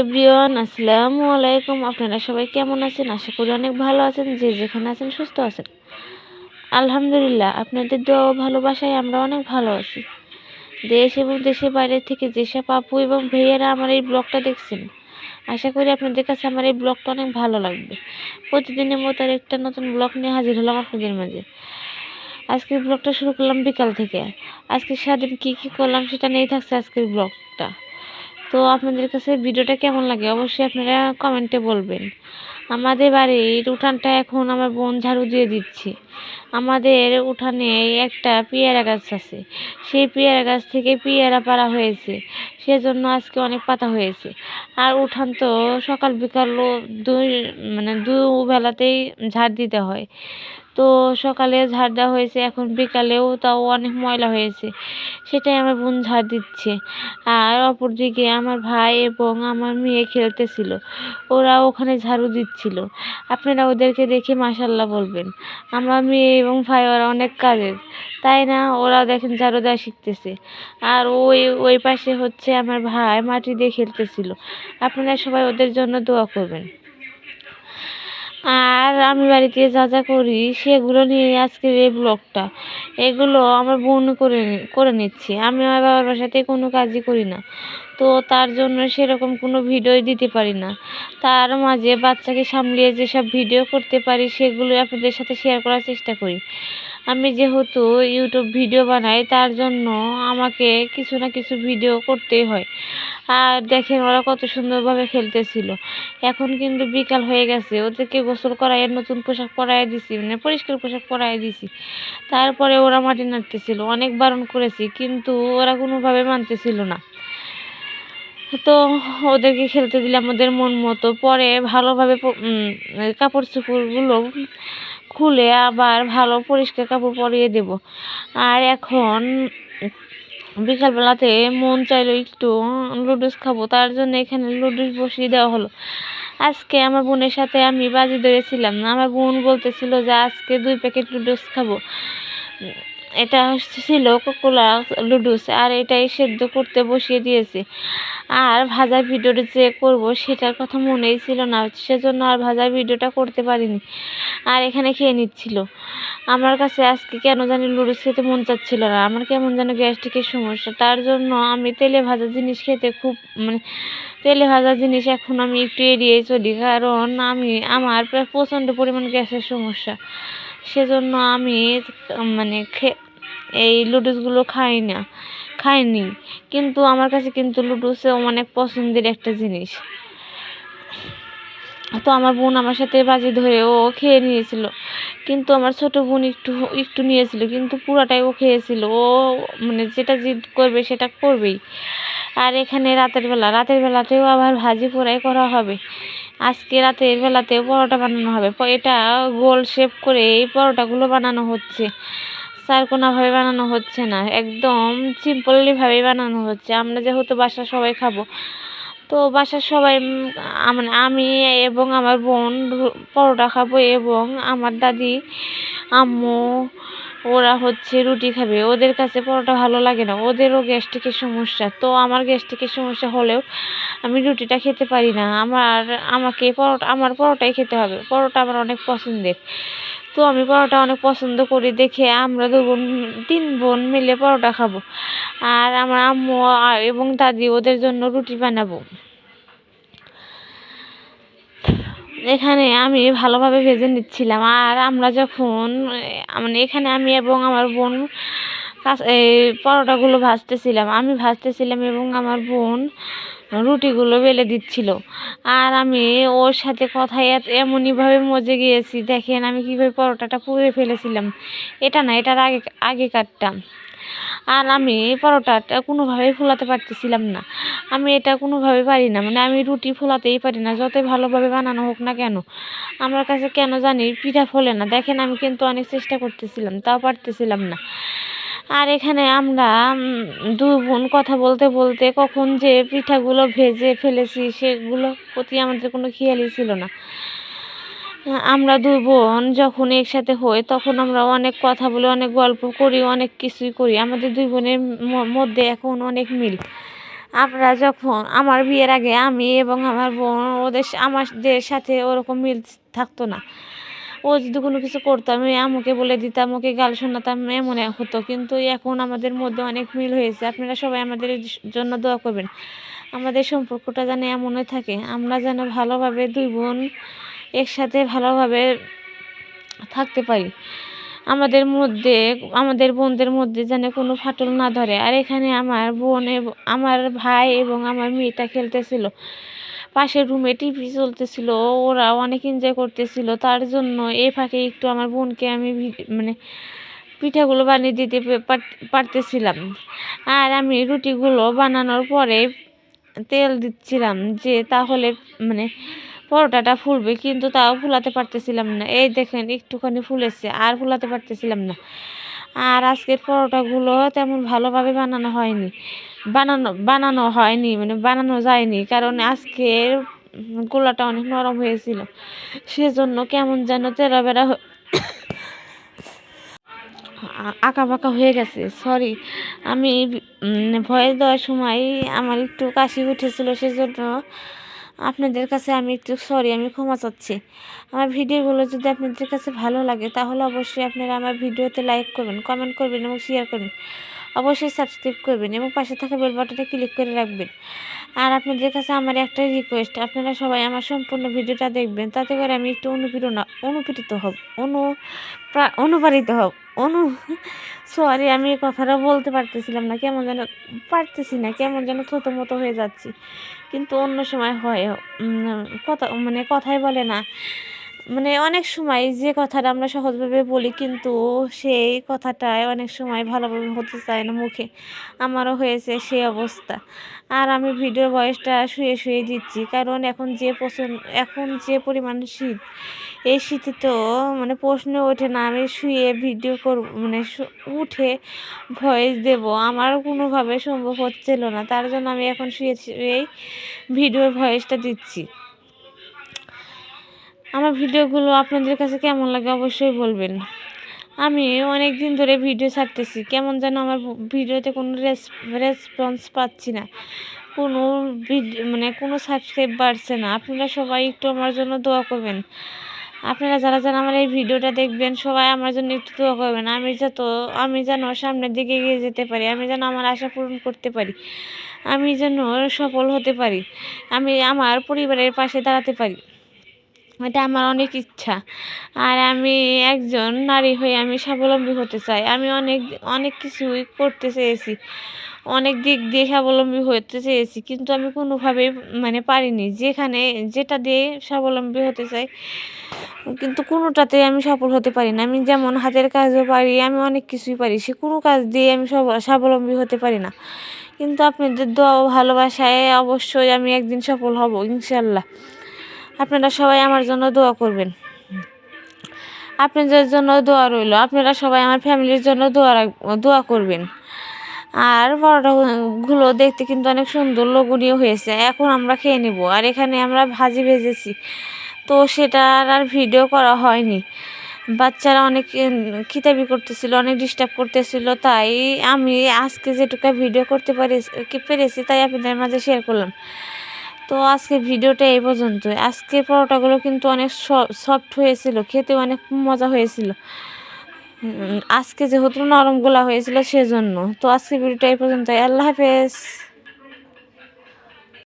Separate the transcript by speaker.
Speaker 1: Everyone, আসসালামু আলাইকুম। আপনারা সবাই কেমন আছেন? আশা করি অনেক ভালো আছেন। যে যেখানে আছেন সুস্থ আছেন। আলহামদুলিল্লাহ, আপনাদের দোয়া ও ভালোবাসায় আমরা অনেক ভালো আছি। দেশ এবং দেশের বাইরে থেকে যেসব আপু এবং ভাইয়েরা আমার এই ব্লগটা দেখছেন, আশা করি আপনাদের কাছে আমার এই ব্লগটা অনেক ভালো লাগবে। প্রতিদিনের মতো আর একটা নতুন ব্লগ নিয়ে হাজির হলাম আপনাদের মাঝে। আজকের ব্লগটা শুরু করলাম বিকাল থেকে। আজকে সারাদিন কী কী করলাম সেটা নিয়েই থাকছে আজকের ব্লগটা। তো আপনাদের কাছে ভিডিওটা কেমন লাগে অবশ্যই আপনারা কমেন্টে বলবেন। আমাদের বাড়ির উঠানটা এখন আমার বোন ঝাড়ু দিয়ে দিচ্ছে। আমাদের উঠানে একটা পেয়ারা গাছ আছে। সেই পেয়ারা গাছ থেকে পেয়ারা পাড়া হয়েছে। সেজন্য আজকে অনেক পাতা হয়েছে। আর উঠান তো সকাল বিকাল দুই মানে দুবেলাতেই ঝাড় দিতে হয়। তো সকালে ঝাড় দেওয়া হয়েছে, এখন বিকালেও তাও অনেক ময়লা হয়েছে। সেটাই আমার বোন ঝাড় দিচ্ছে। আর অপরদিকে আমার ভাই এবং আমার মেয়ে খেলতেছিল। ওরা ওখানে ঝাড়ু দিচ্ছিল। আপনারা ওদেরকে দেখে মাসাল্লাহ বলবেন। আমার মেয়ে এবং ভাই ওরা অনেক কাজের। তাই না? ওরা দেখেন ঝাড়ু দেওয়া শিখতেছে। আর ওই ওই পাশে হচ্ছে আমার ভাই মাটি দিয়ে খেলতেছিল। আপনারা সবাই ওদের জন্য দোয়া করবেন। আর আমি বাড়িতে যা যা করি, সেগুলো নিয়ে আজকের এই ব্লগটা। এগুলো আমার বোন করে করে নিচ্ছি। আমি আমার বাবার বাসাতে কোনো কাজই করি না। তো তার জন্য সেরকম কোনো ভিডিওই দিতে পারি না। তার মাঝে বাচ্চাকে সামলিয়ে যেসব ভিডিও করতে পারি সেগুলো আপনাদের সাথে শেয়ার করার চেষ্টা করি। আমি যেহেতু ইউটিউব ভিডিও বানাই, তার জন্য আমাকে কিছু না কিছু ভিডিও করতেই হয়। আর দেখেন ওরা কত সুন্দরভাবে খেলতেছিল। এখন কিন্তু বিকাল হয়ে গেছে, ওদেরকে গোসল করাই নতুন পোশাক পরাই দিছি মানে পরিষ্কার পোশাক পরাই দিছি। তারপরে ওরা মাটি নাড়তেছিল, অনেক বারণ করেছি, কিন্তু ওরা কোনোভাবে মানতেছিল না। তো ওদেরকে খেলতে দিলাম, ওদের মন মতো। পরে ভালোভাবে কাপড় চোপড়গুলো খুলে আবার ভালো পরিষ্কার কাপড় পরিয়ে দেব। আর এখন বিকালবেলাতে মন চাইলো একটু লুডুস খাব, তার জন্য এখানে লুডুস বসিয়ে দেওয়া হলো। আজকে আমার বোনের সাথে আমি বাজি ধরেছিলাম, আমার বোন বলতেছিল যে আজকে দুই প্যাকেট লুডুস খাব। এটা ছিল কোকোলা লুডুস, আর এটাই সেদ্ধ করতে বসিয়ে দিয়েছি। আর ভাজা ভিডিওটা যে করব সেটার কথা মনেই ছিল না, সেজন্য আর ভাজা ভিডিওটা করতে পারিনি। আর এখানে খেয়ে নিচ্ছিল। আমার কাছে আজকে কেন জানি লুডুস খেতে মন চাচ্ছিল না, আমার কেমন যেন গ্যাস্ট্রিকের সমস্যা। তার জন্য আমি তেলে ভাজা জিনিস খেতে খুব মানে তেলে ভাজা জিনিস এখন আমি একটু এড়িয়ে চলি, কারণ আমি, আমার প্রায় প্রচণ্ড পরিমাণ গ্যাসের সমস্যা। সেজন্য আমি মানে এই লুডুসগুলো খাই না খাইনি। কিন্তু আমার কাছে কিন্তু লুডুসও অনেক পছন্দের একটা জিনিস। তো আমার বোন আমার সাথে বাজি ধরে ও খেয়ে নিয়েছিল। কিন্তু আমার ছোট বোন একটু একটু নিয়েছিল, কিন্তু পুরাটাই ও খেয়েছিল। ও মানে যেটা জিদ করবে সেটা করবেই। আর এখানে রাতের বেলা, রাতের বেলাতেও আবার ভাজি পোড়াই করা হবে। আজকে রাতের বেলাতেও পরোটা বানানো হবে। এটা গোল শেপ করে এই পরোটাগুলো বানানো হচ্ছে। চারকোনাভাবে বানানো হচ্ছে না। একদম সিম্পলিভাবেই বানানো হচ্ছে। আমরা যেহেতু বাসা সবাই খাব, তো বাসার সবাই মানে আমি এবং আমার বোন পরোটা খাব এবং আমার দাদি, আম্মু ওরা হচ্ছে রুটি খাবে। ওদের কাছে পরোটা ভালো লাগে না। ওদেরও গ্যাস্ট্রিকের সমস্যা। তো আমার গ্যাস্ট্রিকের সমস্যা হলেও আমি রুটিটা খেতে পারি না। আমার, আমাকে পরোটা, আমার পরোটাই খেতে হবে। পরোটা আমার অনেক পছন্দের। তো আমি পরোটা অনেক পছন্দ করি দেখে আমরা দু বোন, তিন বোন মিলে পরোটা খাব। আর আমার আম্মু এবং দাদি ওদের জন্য রুটি বানাবো। এখানে আমি ভালোভাবে ভেজে নিচ্ছিলাম। আর আমরা যখন মানে এখানে আমি এবং আমার বোন এই পরোটাগুলো ভাজতেছিলাম। আমি ভাজতেছিলাম এবং আমার বোন রুটিগুলো বেলে দিচ্ছিল। আর আমি ওর সাথে কথায় এমনইভাবে মজে গিয়েছি। দেখেন আমি কীভাবে পরোটাটা পুড়ে ফেলেছিলাম। এটা না, এটার আগে, আগেকারটা। আর আমি পরোটাটা কোনোভাবেই ফোলাতে পারতেছিলাম না। আমি এটা কোনোভাবে পারি না। মানে আমি রুটি ফোলাতেই পারি না, যতই ভালোভাবে বানানো হোক না কেন। আমার কাছে কেন জানি পিঠা ফোলে না। দেখেন আমি কিন্তু অনেক চেষ্টা করতেছিলাম, তাও পারতেছিলাম না। আর এখানে আমরা দু বোন কথা বলতে বলতে কখন যে পিঠাগুলো ভেজে ফেলেছি, সেগুলো প্রতি আমাদের কোনো খেয়ালই ছিল না। আমরা দুই বোন যখন একসাথে হই তখন আমরা অনেক কথা বলি, অনেক গল্প করি, অনেক কিছুই করি। আমাদের দুই বোনের মধ্যে এখন অনেক মিল। আমরা যখন, আমার বিয়ের আগে আমি এবং আমার বোন, ওদের আমাদের সাথে ওরকম মিল থাকতো না। ও যদি কোনো কিছু করতো, আমি আম্মুকে বলে দিতাম ওকে গাল শোনাতাম এমন হতো। কিন্তু এখন আমাদের মধ্যে অনেক মিল হয়েছে। আপনারা সবাই আমাদের জন্য দোয়া করবেন। আমাদের সম্পর্কটা যেন এমনই থাকে। আমরা যেন ভালোভাবে দুই বোন একসাথে ভালোভাবে থাকতে পারি। আমাদের মধ্যে, আমাদের বোনদের মধ্যে যেন কোনো ফাটল না ধরে। আর এখানে আমার বোন আমার ভাই এবং আমার মেয়েটা খেলতেছিল। পাশের রুমে টিভি চলতেছিল ওরা অনেক এনজয় করতেছিল। তার জন্য এ ফাঁকে একটু আমার বোনকে আমি মানে পিঠাগুলো বানিয়ে দিতে পারতেছিলাম। আর আমি রুটিগুলো বানানোর পরে তেল দিচ্ছিলাম যে তাহলে মানে পরোটাটা ফুলবে, কিন্তু তাও ফুলাতে পারতেছিলাম না। এই দেখেন, একটুখানি ফুলেছে, আর ফুলাতে পারতেছিলাম না। আর আজকের পরোটাগুলো তেমন ভালোভাবে বানানো হয়নি। বানানো বানানো হয়নি মানে বানানো যায়নি, কারণ আজকের গোলাটা অনেক নরম হয়েছিল। সেজন্য কেমন যেন তেরা বেড়া আঁকা বাঁকা হয়ে গেছে, সরি। আমি ভয়েস দেওয়ার সময় আমার একটু কাশি উঠেছিল, সেজন্য আপনাদের কাছে আমি একটু সরি আমি ক্ষমা চাচ্ছি। আমার ভিডিওগুলো যদি আপনাদের কাছে ভালো লাগে, তাহলে অবশ্যই আপনারা আমার ভিডিওতে লাইক করবেন কমেন্ট করবেন এবং শেয়ার করবেন। অবশ্যই সাবস্ক্রাইব করবেন এবং পাশে থাকা বেল বাটনে ক্লিক করে রাখবেন। আর আপনাদের কাছে আমার একটা রিকোয়েস্ট আপনারা সবাই আমার সম্পূর্ণ ভিডিওটা দেখবেন, তাতে করে আমি একটু অনুপ্রেরণা, অনুপ্রেরিত হব, অনু, প্রা- অনুপ্রাণিত হব, অনু সরি আমি কথাটা বলতে পারতেছিলাম না, কেমন যেন পারতেছি না, কেমন যেন থতো মতো হয়ে যাচ্ছি। কিন্তু অন্য সময় হয় কথা মানে কথাই বলে না। মানে অনেক সময় যে কথাটা আমরা সহজভাবে বলি কিন্তু সেই কথাটাই অনেক সময় ভালোভাবে হতে চায় না মুখে। আমারও হয়েছে সেই অবস্থা। আর আমি ভিডিও ভয়েসটা শুয়ে শুয়ে দিচ্ছি। কারণ এখন যে পছন্দ এখন যে পরিমাণ শীত, এই শীতে তো মানে প্রশ্ন ওঠে না, আমি শুয়ে ভিডিও করব মানে উঠে ভয়েস দেব। আমার কোনোভাবে সম্ভব হচ্ছিল না। তার জন্য আমি এখন শুয়ে শুয়েই ভিডিওর ভয়েসটা দিচ্ছি। আমার ভিডিওগুলো আপনাদের কাছে কেমন লাগে অবশ্যই বলবেন। আমি অনেক দিন ধরে ভিডিও ছাড়তেছি, কেমন যেন আমার ভিডিওতে কোনো রেস, রেসপন্স পাচ্ছি না। কোনো ভিডিও মানে কোনো সাবস্ক্রাইব বাড়ছে না। আপনারা সবাই একটু আমার জন্য দোয়া করবেন। আপনারা যারা যারা আমার এই ভিডিওটা দেখবেন, সবাই আমার জন্য একটু দোয়া করবেন। আমি যত আমি যেন সামনের দিকে এগিয়ে যেতে পারি, আমি যেন আমার আশা পূরণ করতে পারি, আমি যেন সফল হতে পারি, আমি আমার পরিবারের পাশে দাঁড়াতে পারি। এটা আমার অনেক ইচ্ছা। আর আমি একজন নারী হয়ে আমি স্বাবলম্বী হতে চাই। আমি অনেক অনেক কিছুই করতে চেয়েছি। অনেক দিক দিয়ে স্বাবলম্বী হতে চেয়েছি। কিন্তু আমি কোনোভাবেই মানে পারিনি। যেখানে, যেটা দিয়ে স্বাবলম্বী হতে চাই, কিন্তু কোনোটাতে আমি সফল হতে পারি না। আমি যেমন হাতের কাজও পারি, আমি অনেক কিছুই পারি। সে কোনো কাজ দিয়ে আমি সব- স্বাবলম্বী হতে পারি না। কিন্তু আপনাদের দোয়া ভালোবাসায় অবশ্যই আমি একদিন সফল হব, ইনশাল্লাহ। আপনারা সবাই আমার জন্য দোয়া করবেন। আপনাদের জন্য দোয়া রইল। আপনারা সবাই আমার ফ্যামিলির জন্য দোয়া দোয়া করবেন। আর পরোটাগুলো দেখতে কিন্তু অনেক সুন্দর লোভনীয় হয়েছে। এখন আমরা খেয়ে নেব। আর এখানে আমরা ভাজি ভেজেছি। তো সেটা আর ভিডিও করা হয়নি। বাচ্চারা অনেক খিতাবি করতেছিল, অনেক ডিস্টার্ব করতেছিল। তাই আমি আজকে যেটুকু ভিডিও করতে পারি পেরেছি, তাই আপনাদের মাঝে শেয়ার করলাম। তো আজকে ভিডিওটা এই পর্যন্তই। আজকে পরোটাগুলো কিন্তু অনেক সফট হয়েছিল, খেতে অনেক মজা হয়েছিল। আজকে যেহেতু নরমগুলা হয়েছিল সেজন্য। তো আজকে ভিডিওটা এই পর্যন্ত আল্লাহ হাফেজ।